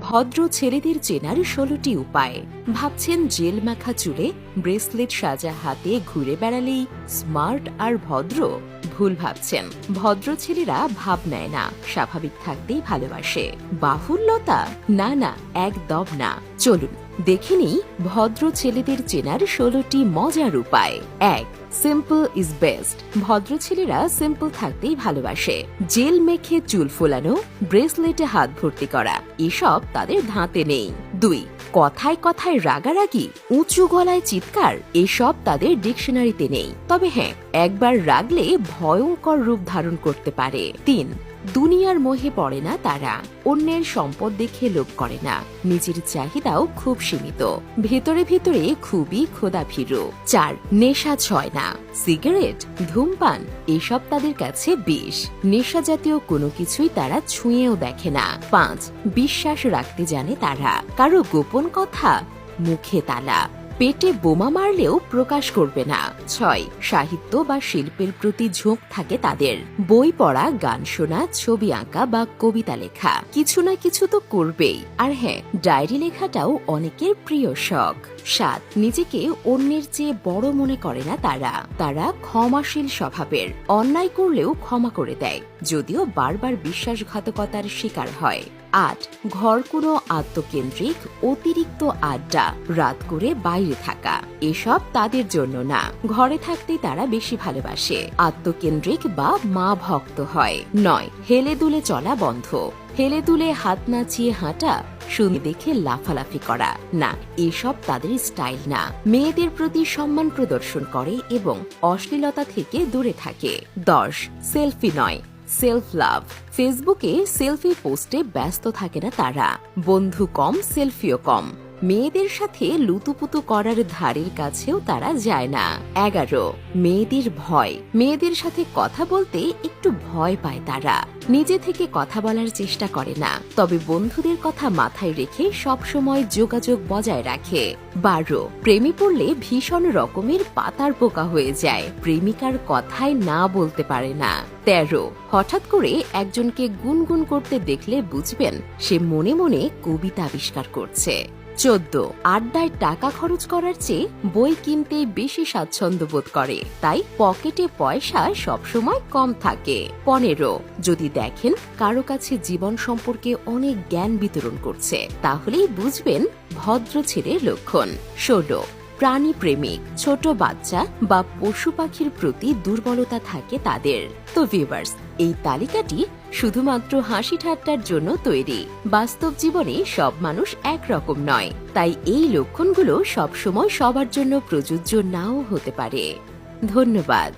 ভদ্র ছেলেদের চেনার ষোলোটি উপায়। ভাবছেন জেল মাখা চুলে ব্রেসলেট সাজা হাতে ঘুরে বেড়ালেই স্মার্ট আর ভদ্র? ভুল ভাবছেন। ভদ্র ছেলেরা ভাব নেয় না, স্বাভাবিক থাকতেই ভালোবাসে। বাহুল্যতা? না না, একদম না। চলুন, দেখে নিই ভদ্র ছেলেদের চেনার ষোলোটি মজার উপায়। এক সিম্পল ইজ বেস্ট ভদ্র ছেলেরা সিম্পল থাকতেই ভালোবাসে। জেল মেখে চুল ফোলানো ব্রেসলেটে হাত ভর্তি করা, এসব তাদের ধাঁতে নেই। দুই, কথায় কথায় রাগারাগি, উঁচু গলায় চিৎকার, এসব তাদের ডিকশনারিতে নেই। তবে হ্যাঁ একবার রাগলে ভয়ঙ্কর রূপ ধারণ করতে পারে। তিন দুনিয়ার মোহে পড়ে না তারা, অন্যের সম্পদ দেখে লোভ করে না। নিজের চাহিদাও খুব সীমিত। ভেতরে ভেতরে খুবই খোদা ভীরু চার, নেশা ছয় না। সিগারেট, ধূমপান, এসব তাদের কাছে বিষ। নেশা জাতীয় কোনো কিছুই তারা ছুঁয়েও দেখে না। পাঁচ, বিশ্বাস রাখতে জানে তারা। কারও গোপন কথা মুখে তালা। পেটে বোমা মারলেও প্রকাশ করবে না। ছয়, সাহিত্য বা শিল্পের প্রতি ঝোঁক থাকে তাদের। বই পড়া, গান শোনা, ছবি আঁকা বা কবিতা লেখা। কিছু না কিছু তো করবেই। আর হ্যাঁ ডায়েরি লেখাটাও অনেকের প্রিয় শখ। সাত, নিজেকে অন্যের চেয়ে বড় মনে করে না তারা। তারা ক্ষমাশীল স্বভাবের। অন্যায় করলেও ক্ষমা করে দেয়। যদিও বারবার বিশ্বাসঘাতকতার শিকার হয়। আট ঘর কোনো আত্মকেন্দ্রিক অতিরিক্ত আড্ডা, রাত করে বাইরে থাকা। এসব তাদের জন্য না। ঘরে থাকতেই তারা বেশি ভালোবাসে। আত্মকেন্দ্রিক বা মা ভক্ত হয়। নয়, হেলে দুলে চলা বন্ধ। হেলে দুলে হাত নাচিয়ে হাঁটা, শুনে দেখে লাফালাফি করা। না, এসব তাদের স্টাইল না। মেয়েদের প্রতি সম্মান প্রদর্শন করে এবং অশ্লীলতা থেকে দূরে থাকে। দশ, সেলফি নয়। সেলফ লাভ ফেসবুকে সেলফি পোস্টে ব্যস্ত থাকে না তারা। বন্ধু কম সেলফিও কম। মেয়েদের সাথে লুতুপুতু করার ধারের কাছেও তারা যায় না। এগারো, মেয়েদের ভয়। মেয়েদের সাথে কথা বলতে একটু ভয় পায় তারা। নিজে থেকে কথা বলার চেষ্টা করে না। তবে বন্ধুদের কথা মাথায় রেখে সবসময় যোগাযোগ বজায় রাখে। বারো, প্রেমে পড়লে ভীষণ রকমের পাতার পোকা হয়ে যায়। প্রেমিকার কথায় না বলতে পারে না। তেরো, হঠাৎ করে একজনকে গুনগুন করতে দেখলে বুঝবেন, সে মনে মনে কবিতা আবিষ্কার করছে। চোদ্দ। আড্ডায় টাকা খরচ করার চেয়ে বই কিনতে বেশি স্বাচ্ছন্দ্য বোধ করে। তাই পকেটে পয়সা সবসময় কম থাকে। পনেরো। যদি দেখেন কারও কাছে জীবন সম্পর্কে অনেক জ্ঞান বিতরণ করছে, তাহলেই বুঝবেন ভদ্র ছেলের লক্ষণ। ষোলো। প্রাণী প্রেমিক, ছোট বাচ্চা বা পশু পাখির প্রতি দুর্বলতা থাকে তাদের। তো ভিউয়ার্স এই তালিকাটি শুধুমাত্র হাসি ঠাট্টার জন্য তৈরি। বাস্তব জীবনে সব মানুষ একরকম নয়। তাই এই লক্ষণগুলো সবসময় সবার জন্য প্রযোজ্য নাও হতে পারে। ধন্যবাদ।